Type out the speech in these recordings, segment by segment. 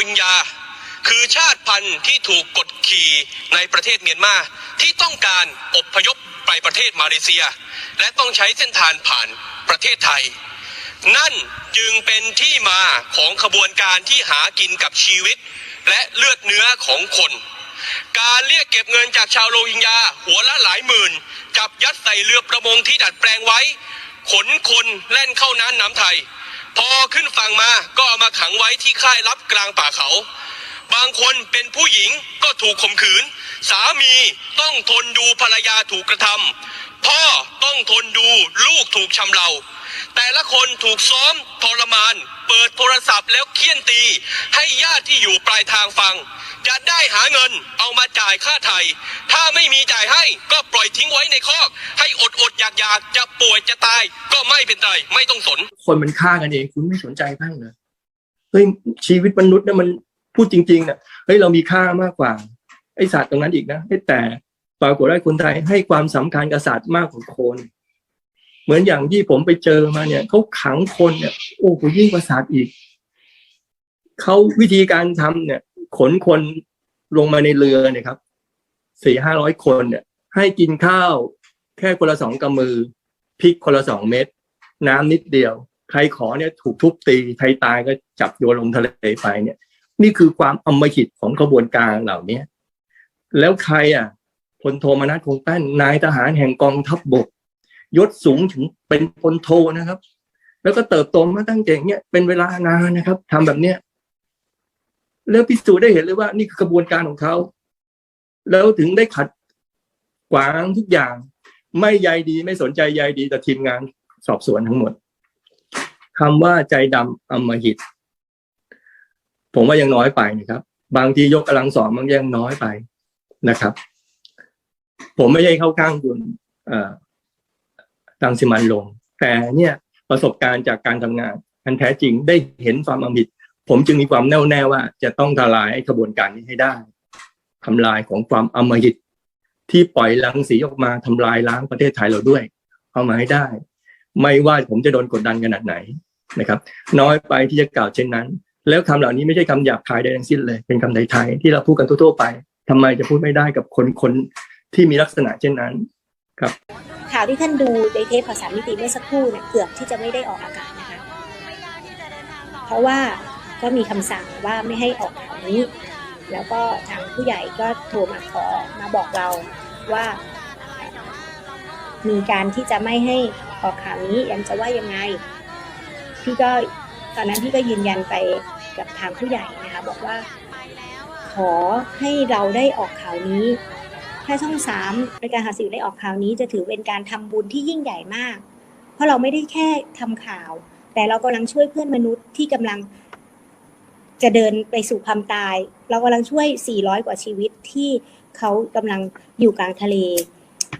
ฮิงญา คือชาติพันธุ์ที่ถูกกดขี่ในประเทศเมียนมาที่ต้องการอพยพไปประเทศมาเลเซีย และต้องใช้เส้นทางผ่านประเทศไทย นั่นจึงเป็นที่มาของขบวนการที่หากินกับชีวิต และเลือดเนื้อของคน การเรียกเก็บเงินจากชาวโรฮิงญาหัวละหลายหมื่น จับยัดใส่เรือประมงที่ดัดแปลงไว้ ขนคนแล่นเข้าน้ำน้ำไทย พอขึ้นฝั่งมาก็เอามาขังไว้ที่ค่ายลับกลางป่าเขา บางคนเป็นผู้หญิงก็ถูกข่มขืน สามีต้องทนดูภรรยาถูกกระทำพ่อต้องทนดูลูกถูกชำเรา แต่ละคนถูกซ้อมทรมาน เปิดโทรศัพท์แล้วเคี่ยนตี ให้ญาติที่อยู่ปลายทางฟัง จะได้หาเงินเอามาจ่ายค่าไถ่ถ้าไม่มีจ่ายให้ก็ปล่อยทิ้งไว้ในคอก ให้อดอดๆอยากอยากๆจะป่วยจะตายก็ไม่เป็นไรไม่ต้องสน คนมันฆ่ากันเองคุณไม่สนใจบ้างเหรอเฮ้ยชีวิตมนุษย์เนี่ยมันพูดจริงๆนี่ยเฮ้ยเรามีค่ามากกว่าไอสัตว์ตรงนั้นอีกนะแต่ปรากฏว่าคนไทยให้ความสำคัญกับสัตว์มากกว่าคนเหมือนอย่างที่ผมไปเจอมาเนี่ยเขาขังคนเนี่ย โอ้โหยิ่งกว่าสัตว์อีกเขาวิธีการทำเนี่ย ขนคนลงมาในเรือเนี่ยครับสี่ห้าร้อยคนเนี่ย ให้กินข้าวแค่คนละสองกำมือพริกคนละสองเม็ดน้ำนิดเดียว ใครขอเนี่ยถูกทุบตีใครตายก็จับโยนลงทะเลไปเนี่ย นี่คือความอมหิตของกระบวนการเหล่านี้แล้วใครอะพลโทมนัสคงแป้นนายทหารแห่งกองทัพบบก ยศสูงถึงเป็นพลโทนะครับ แล้วก็เติบโตมาตั้งแต่เนี้ยเป็นเวลานานนะครับทำแบบเนี้ย แล้วพิสูจน์ได้เห็นเลยว่านี่คือกระบวนการของเขา แล้วถึงได้ขัดขวางทุกอย่าง ไม่ใยดีไม่สนใจใยดีแต่ทีมงานสอบสวนทั้งหมดคำว่าใจดำอำมหิต ผมว่ายังน้อยไปนะครับ บางทียกกำลังสองมันยังน้อยไปนะครับ ผมไม่ใช่เข้าข้างคุณตังสิมันลง แต่เนี่ยประสบการณ์จากการทำงาน อันแท้จริงได้เห็นความอำมหิต ผมจึงมีความแน่วแน่ว่าจะต้องทลายขบวนการนี้ให้ได้ทำลายของความอมหิตที่ปล่อยรังสีออกมาทำลายล้างประเทศไทยเราด้วย เอามาให้ได้ ไม่ว่าผมจะโดนกดดันขนาดไหนนะครับ น้อยไปที่จะกล่าวเช่นนั้น แล้วคำเหล่านี้ไม่ใช่คำหยาบคายใดทั้งสิ้นเลย เป็นคำไทยๆที่เราพูดกันทั่วๆไปทำไมจะพูดไม่ได้กับคนคนที่มีลักษณะเช่นนั้นครับข่าวที่ท่านดูในเทปภาษามิติเมื่อสักครู่เนี่ยเกือบที่จะไม่ได้ออกอากาศนะคะ เพราะว่า ก็มีคำสั่งว่าไม่ให้ออกข่าวนี้ แล้วก็ทางผู้ใหญ่ก็โทรมาขอมาบอกเราว่า มีการที่จะไม่ให้ออกข่าวนี้ยังจะว่ายังไง พี่ก็ตอนนั้นพี่ก็ยืนยันไปกับทางผู้ใหญ่นะคะบอกว่า ขอให้เราได้ออกข่าวนี้ ถ้าช่องสามรายการหาสื่อได้ออกข่าวนี้จะถือเป็นการทำบุญที่ยิ่งใหญ่มาก เพราะเราไม่ได้แค่ทำข่าว แต่เรากำลังช่วยเพื่อนมนุษย์ที่กำลัง จะเดินไปสู่ความตาย เรากำลังช่วย 400 กว่าชีวิตที่เขากำลังอยู่กลางทะเล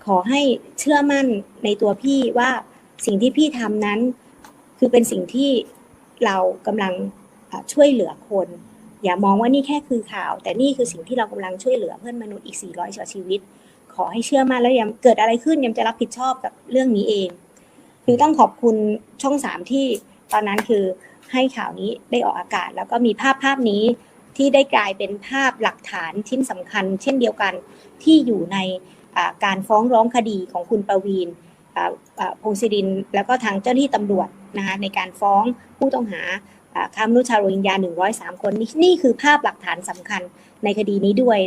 ขอให้เชื่อมั่นในตัวพี่ว่าสิ่งที่พี่ทำนั้น คือเป็นสิ่งที่เรากำลังช่วยเหลือคน อย่ามองว่านี่แค่คือข่าว แต่นี่คือสิ่งที่เรากำลังช่วยเหลือเพื่อนมนุษย์อีก 400 กว่าชีวิต ขอให้เชื่อมั่นแล้วยามเกิดอะไรขึ้นยามจะรับผิดชอบกับเรื่องนี้เอง คือต้องขอบคุณช่องสามที่ ตอนนั้นคือให้ข่าวนี้ได้ออกอากาศ แล้วก็มีภาพภาพนี้ที่ได้กลายเป็นภาพหลักฐานชิ้นสำคัญ เช่นเดียวกันที่อยู่ในการฟ้องร้องคดีของคุณประวีนพงศิริน แล้วก็ทางเจ้าหน้าที่ตำรวจนะคะในการฟ้องผู้ต้องหาอ่าค้ามนุษย์ชาวโรฮิงญา 103 คนนี่นี่คือภาพหลักฐานสำคัญในคดีนี้ด้วย